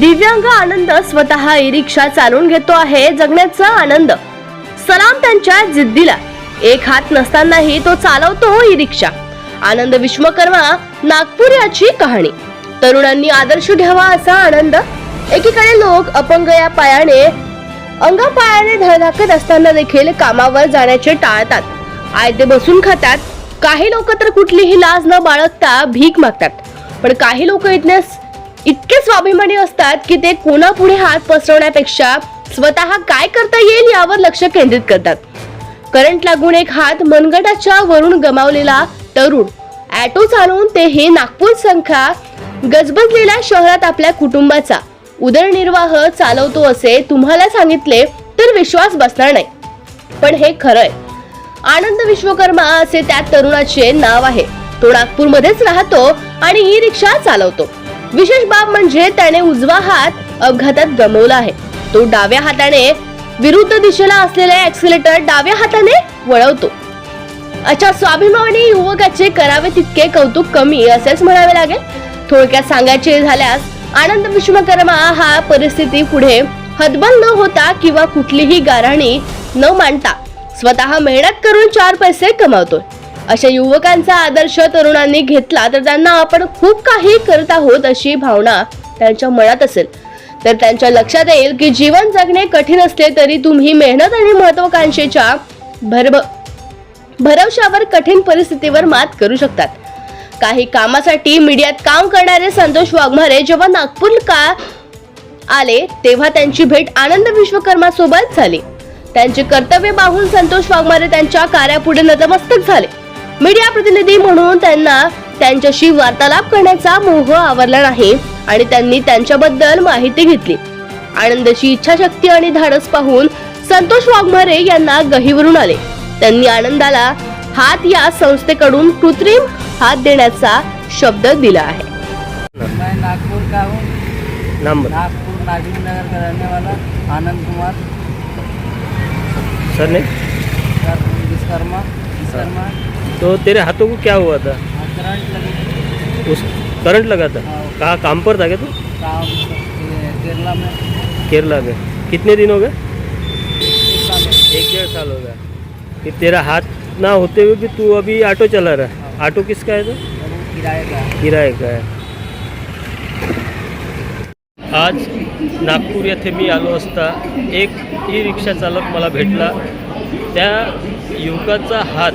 दिव्यांग आनंद स्वतः ई रिक्षा चालवून घेतो आहे जगण्याचा आनंद. सलाम त्यांच्या जिद्दीला. एक हात नसतानाही तो चालवतो ई रिक्षा. आनंद विश्वकर्मा नागपूर याची कहाणी. तरुणांनी आदर्श घ्यावा असा आनंद. एकीकडे लोक अपंग या पायाने अंगापायाने धडधाकत असताना देखील कामावर जाण्याचे टाळतात. आयते बसून खातात. काही लोक तर कुठलीही लाज न बाळगता भीक मागतात. पण काही लोक इतनेच इतके स्वाभिमानी असतात की ते कोणापुढे हात पसरवण्यापेक्षा स्वतः काय करता येईल यावर लक्ष केंद्रित करतात. करंट लागून एक हात मनगटाच्या वरून गमावलेला तरुण ॲटो चालवून तेही नागपूर संख्या गजबजलेल्या शहरात आपल्या कुटुंबाचा उदरनिर्वाह चालवतो असे तुम्हाला सांगितले तर विश्वास बसणार नाही. पण हे खरंय. आनंद विश्वकर्मा असे त्या तरुणाचे नाव आहे. तो नागपूरमध्येच राहतो आणि ई रिक्षा चालवतो. विशेष बाब म्हणजे त्याने उजवा हात अपघातात गमवला आहे. तो डाव्या हाताने विरुद्ध दिशेला असलेले ऍक्सिलेटर डाव्या हाताने वळवतो. अच्छा स्वाभिमानी युवकाचे करावे तितके कौतुक कमी असेच म्हणावे लागेल. थोडक्यात सांगायचे झाल्यास आनंद विश्वकर्मा हा परिस्थिती पुढे हतबल न होता किंवा कुठलीही गाराणी न मांडता स्वतः मेहनत करून चार पैसे कमावतोय. अशा युवकांचा आदर्श तरुणांनी घेतला तर त्यांना आपण खूप काही करत आहोत अशी भावना त्यांच्या मनात असेल. तर त्यांच्या लक्षात येईल की जीवन जगणे कठीण असले तरी तुम्ही मेहनत आणि महत्वाकांक्षेच्या भरभ भरवशावर कठीण परिस्थितीवर मात करू शकतात. काही कामासाठी मीडियात काम करणारे संतोष वाघमारे जेव्हा नागपूर का आले तेव्हा त्यांची भेट आनंद विश्वकर्मा सोबत झाली. त्यांचे कर्तव्य पाहून संतोष वाघमारे त्यांच्या कार्यापुढे नतमस्तक झाले. मीडिया प्रतिनिधी म्हणून त्यांना त्यांच्याशी वार्तालाप करण्याचा मोह आवरला नाही आणि त्यांनी त्यांच्याबद्दल माहिती घेतली. आनंदाची इच्छाशक्ती आणि धाडस पाहून संतोष वाघमारे यांना गहीवरून आले. त्यांनी आनंदाला हात या संस्थेकडून कृत्रिम हात देण्याचा शब्द दिला आहे. नागपुर का हूँ? नाम नागपुर नागिन नगर का रहने वाला आनंद कुमार. सर ने सर विश्वकर्मा विश्वकर्मा तो तेरे हाथों को क्या हुआ था? हाँ, करंट लगी उस करंट लगा था? हाँ। कहाँ काम पर था क्या तू? केरला में। केरला में। कितने दिन हो गए? एक साल में एक डेढ़ साल हो गया। कि तेरा हाथ ना होते हुए भी तू अभी ऑटो चला रहा है? हाँ। ऑटो किसका है तो? किराए का। है। किराए का आहे आज नागपूर येथे मी आलो असता एक ई रिक्षा चालक मला भेटला. त्या युवकाचा हात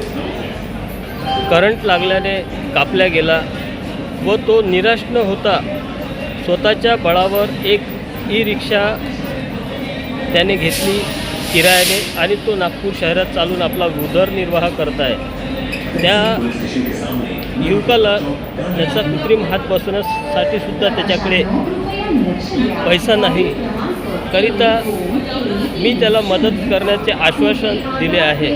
करंट लागल्याने कापला गेला व तो निराश न होता स्वतःच्या बळावर एक ई रिक्षा त्याने घेतली किरायाने आणि तो नागपूर शहरात चालून आपला उदरनिर्वाह करत आहे त्या युवकाला त्याचा कृत्रिम हात बसवण्यासाठी सुद्धा त्याच्याकडे पैसा नाही. करिता मी त्याला मदत करण्याचे आश्वासन दिले आहे.